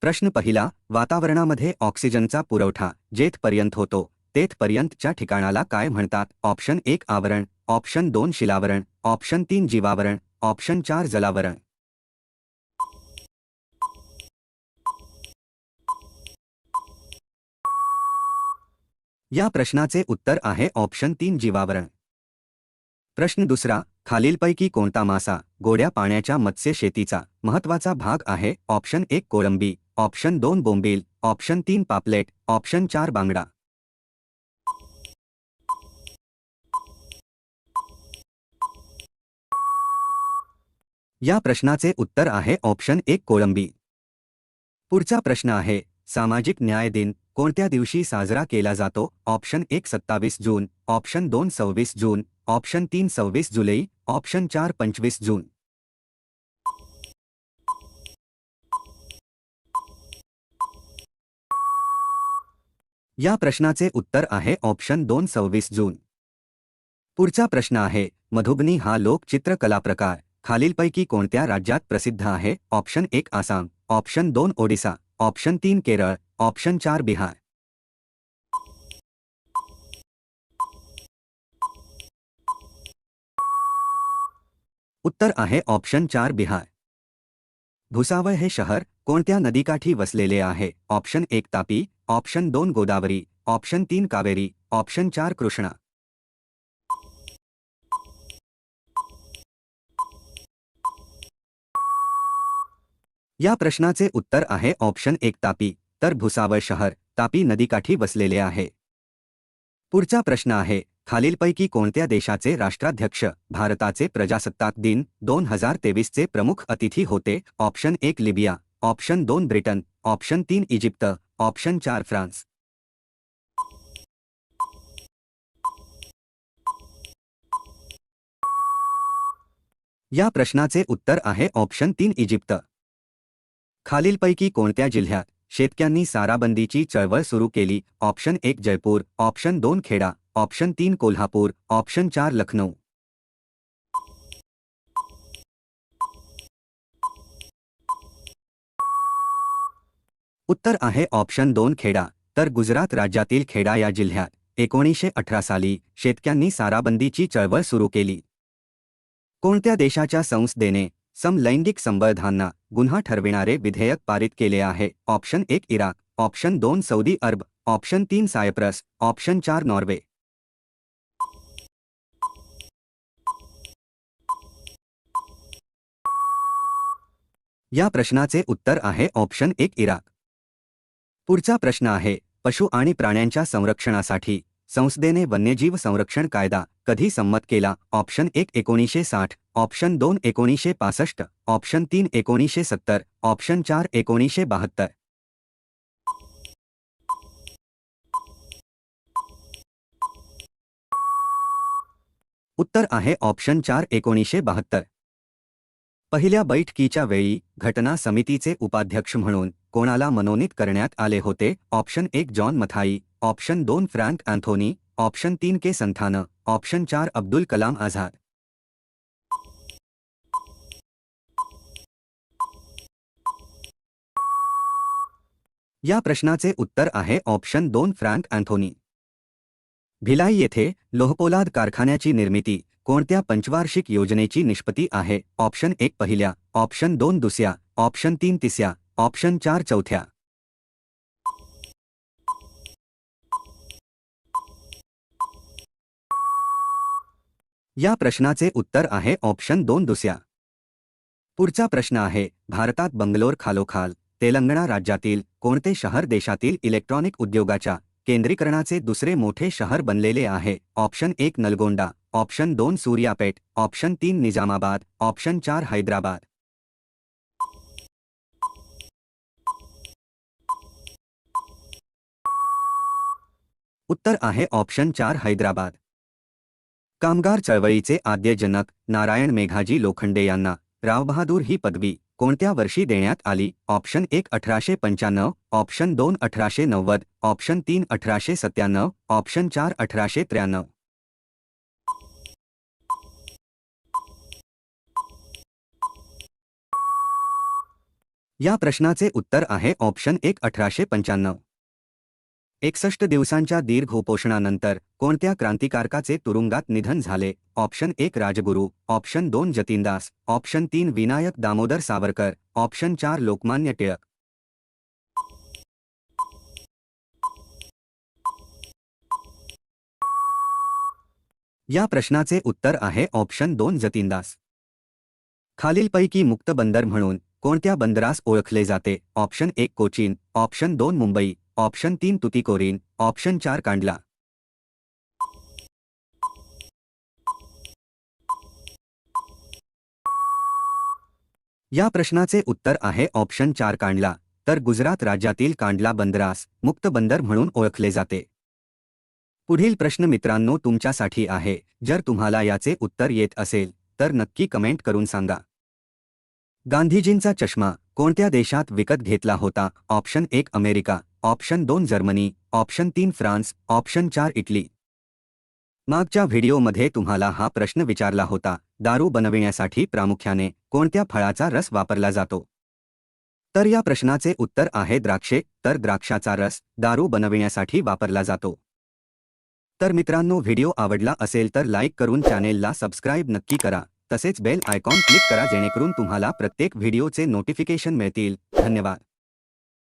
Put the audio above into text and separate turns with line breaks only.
प्रश्न पहिला वातावरणामध्ये ऑक्सिजनचा पुरवठा जेथपर्यंत होतो तेथपर्यंतच्या ठिकाणाला काय म्हणतात? ऑप्शन एक आवरण ऑप्शन दोन शिलावरण ऑप्शन तीन जीवावरण ऑप्शन चार जलावरण. या प्रश्नाचे उत्तर आहे ऑप्शन तीन जीवावरण. प्रश्न दुसरा खालीलपैकी कोणता मासा गोड्या पाण्याच्या मत्स्य शेतीचा महत्त्वाचा भाग आहे? ऑप्शन एक कोळंबी ऑप्शन दोन बोंबील ऑप्शन तीन पापलेट ऑप्शन चार बांगडा. या प्रश्नाचे उत्तर आहे ऑप्शन एक कोळंबी. पुढचा प्रश्न आहे सामाजिक न्याय दिन कोणत्या दिवशी साजरा केला जातो? ऑप्शन एक सत्तावीस जून ऑप्शन दोन सव्वीस जून ऑप्शन तीन सव्वीस जुलै ऑप्शन चार पंचवीस जून. या प्रश्नाचे उत्तर आहे ऑप्शन दोन सव्वीस जून. पुढचा प्रश्न आहे, मधुबनी हा लोकचित्रकला प्रकार, खालीलपैकी कोणत्या राज्यात प्रसिद्ध आहे? ऑप्शन एक आसाम, ऑप्शन दोन ओडिसा, ऑप्शन तीन केरळ, ऑप्शन चार बिहार. उत्तर आहे ऑप्शन चार बिहार. भुसावळ हे शहर कोणत्या नदीकाठी वसलेले आहे? ऑप्शन एक तापी ऑप्शन दोन गोदावरी ऑप्शन तीन कावेरी ऑप्शन चार कृष्णा. या प्रश्नाचे उत्तर आहे ऑप्शन एक तापी तर भुसावळ शहर तापी नदीकाठी वसलेले आहे. पुढचा प्रश्न आहे खालीलपैकी कोणत्या देशाचे राष्ट्राध्यक्ष भारताचे प्रजासत्ताक दिन दोन हजार तेवीसचे प्रमुख अतिथी होते? ऑप्शन एक लिबिया ऑप्शन दोन ब्रिटन ऑप्शन तीन इजिप्त ऑप्शन चार फ्रान्स. या प्रश्नाचे उत्तर आहे ऑप्शन तीन इजिप्त. खालीलपैकी कोणत्या जिल्ह्यात शेतक्यांनी साराबंदीची चळवळ सुरू केली? ऑप्शन एक जयपूर. ऑप्शन दोन खेडा. ऑप्शन तीन कोल्हापूर. ऑप्शन चार लखनौ उत्तर आहे ऑप्शन दोन खेडा तर गुजरात राज्यातील खेडा या जिल्ह्यात एकोणीसशे अठरा साली शेतक्यांनी साराबंदीची चळवळ सुरू केली. कोणत्या देशाच्या संसदेने समलैंगिक संबंधांना गुन्हा ठरविणारे विधेयक पारित केले आहे? ऑप्शन एक इराक ऑप्शन दोन सौदी अरब ऑप्शन तीन सायप्रस ऑप्शन चार नॉर्वे. या प्रश्नाचे उत्तर आहे ऑप्शन एक इराक. पुढचा प्रश्न आहे पशु आणि प्राण्यांच्या संरक्षणासाठी. संसदेने वन्यजीव संरक्षण कायदा कधी संमत केला? ऑप्शन एक एकोणीसशे साठ ऑप्शन दोन एकोणीसशे पासष्ट ऑप्शन तीन एकोणीसशे सत्तर ऑप्शन चार एकोणीसशे बहात्तर. उत्तर आहे ऑप्शन चार एकोणीसशे बहात्तर. पहिल्या बैठकीच्या वेळी घटना समितीचे उपाध्यक्ष म्हणून कोणाला मनोनीत करण्यात आले होते. ऑप्शन एक, जॉन मथाई. ऑप्शन दोन, फ्रँक अँथोनी. ऑप्शन तीन, के संथान. ऑप्शन चार, अब्दुल कलाम आझाद. या प्रश्नाचे उत्तर आहे. ऑप्शन दोन, फ्रँक अँथोनी. भिलाई येथे लोहपोलाद कारखान्याची निर्मिती कोणत्या पंचवार्षिक योजनेची निष्पत्ती आहे? ऑप्शन एक, पहिल्या. ऑप्शन दोन, दुसऱ्या. ऑप्शन तीन, तिसऱ्या. ऑप्शन चार चौथ्या. या प्रश्नाचे उत्तर आहे ऑप्शन दोन दुसऱ्या. पुढचा प्रश्न आहे भारतात बंगलोर खालोखाल तेलंगणा राज्यातील कोणते शहर देशातील इलेक्ट्रॉनिक उद्योगाच्या केंद्रीकरणाचे दुसरे मोठे शहर बनलेले आहे? ऑप्शन एक नलगोंडा ऑप्शन दोन सूर्यापेट ऑप्शन तीन निजामाबाद ऑप्शन चार हैदराबाद. उत्तर आहे ऑप्शन चार हैदराबाद. कामगार चळवळीचे आद्यजनक नारायण मेघाजी लोखंडे यांना रावबहादूर ही पदवी कोणत्या वर्षी देण्यात आली? ऑप्शन एक अठराशे पंच्याण्णव ऑप्शन दोन अठराशे नव्वद ऑप्शन तीन अठराशे सत्त्याण्णव ऑप्शन चार अठराशे त्र्याण्णव. या प्रश्नाचे उत्तर आहे ऑप्शन एक अठराशे पंच्याण्णव. एकसष्ट दिवसांच्या दीर्घ उपोषणानंतर कोणत्या क्रांतिकारकाचे तुरुंगात निधन झाले? ऑप्शन एक राजगुरू ऑप्शन दोन जतीनदास ऑप्शन तीन विनायक दामोदर सावरकर ऑप्शन चार लोकमान्य टिळक. या प्रश्नाचे उत्तर आहे ऑप्शन दोन जतीनदास. खालीलपैकी मुक्त बंदर म्हणून कोणत्या बंदरास ओळखले जाते? ऑप्शन एक कोचीन ऑप्शन दोन मुंबई ऑप्शन तीन तुतीकोरीन ऑप्शन चार कांडला. या प्रश्नाचे उत्तर आहे ऑप्शन चार कांडला तर गुजरात राज्यातील कांडला बंदरास मुक्त बंदर म्हणून ओळखले जाते. पुढील प्रश्न मित्रांनो तुमच्यासाठी आहे जर तुम्हाला याचे उत्तर येत असेल तर नक्की कमेंट करून सांगा. गांधीजींचा चष्मा कोणत्या देशात विकत घेतला होता? ऑप्शन एक अमेरिका ऑप्शन दोन जर्मनी ऑप्शन तीन फ्रान्स ऑप्शन चार इटली. मागच्या व्हिडिओमध्ये तुम्हाला हा प्रश्न विचारला होता दारू बनविण्यासाठी प्रामुख्याने कोणत्या फळाचा रस वापरला जातो? तर या प्रश्नाचे उत्तर आहे द्राक्षे तर द्राक्षाचा रस दारू बनविण्यासाठी वापरला जातो. तर मित्रांनो व्हिडिओ आवडला असेल तर लाईक करून चॅनेलला सबस्क्राईब नक्की करा तसेच बेल आयकॉन क्लिक करा जेणेकरून तुम्हाला प्रत्येक व्हिडिओचे नोटिफिकेशन मिळतील. धन्यवाद.